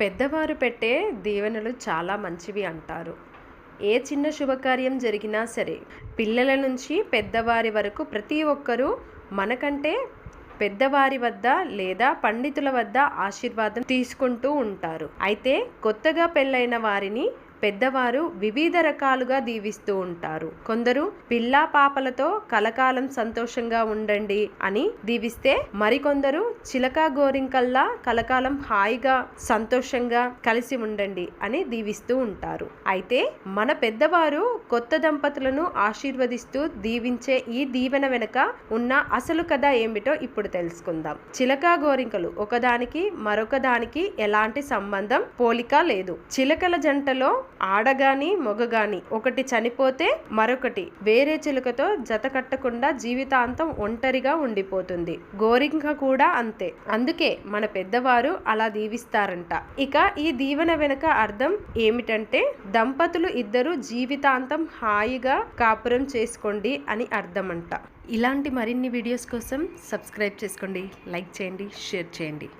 పెద్దవారు పెట్టే దీవెనలు చాలా మంచివి అంటారు. ఏ చిన్న శుభకార్యం జరిగినా సరే పిల్లల నుంచి పెద్దవారి వరకు ప్రతి ఒక్కరూ మనకంటే పెద్దవారి వద్ద లేదా పండితుల వద్ద ఆశీర్వాదం తీసుకుంటూ ఉంటారు. అయితే కొత్తగా పెళ్ళైన వారిని పెద్దవారు వివిధ రకాలుగా దీవిస్తూ ఉంటారు. కొందరు పిల్లా పాపలతో కలకాలం సంతోషంగా ఉండండి అని దీవిస్తే మరికొందరు చిలక గోరింకల్లా కలకాలం హాయిగా సంతోషంగా కలిసి ఉండండి అని దీవిస్తూ ఉంటారు. అయితే మన పెద్దవారు కొత్త దంపతులను ఆశీర్వదిస్తూ దీవించే ఈ దీవెన వెనుక ఉన్న అసలు కథ ఏమిటో ఇప్పుడు తెలుసుకుందాం. చిలక గోరింకలు ఒకదానికి మరొక దానికి ఎలాంటి సంబంధం పోలిక లేదు. చిలకల జంటలో ఆడగాని మొగగాని ఒకటి చనిపోతే మరొకటి వేరే చిలుకతో జత కట్టకుండా జీవితాంతం ఒంటరిగా ఉండిపోతుంది. గోరింక కూడా అంతే. అందుకే మన పెద్దవారు అలా దీవిస్తారంట. ఇక ఈ దీవెన వెనుక అర్థం ఏమిటంటే దంపతులు ఇద్దరు జీవితాంతం హాయిగా కాపురం చేసుకోండి అని అర్థం అంట ఇలాంటి మరిన్ని వీడియోస్ కోసం సబ్స్క్రైబ్ చేసుకోండి లైక్ చేయండి షేర్ చేయండి.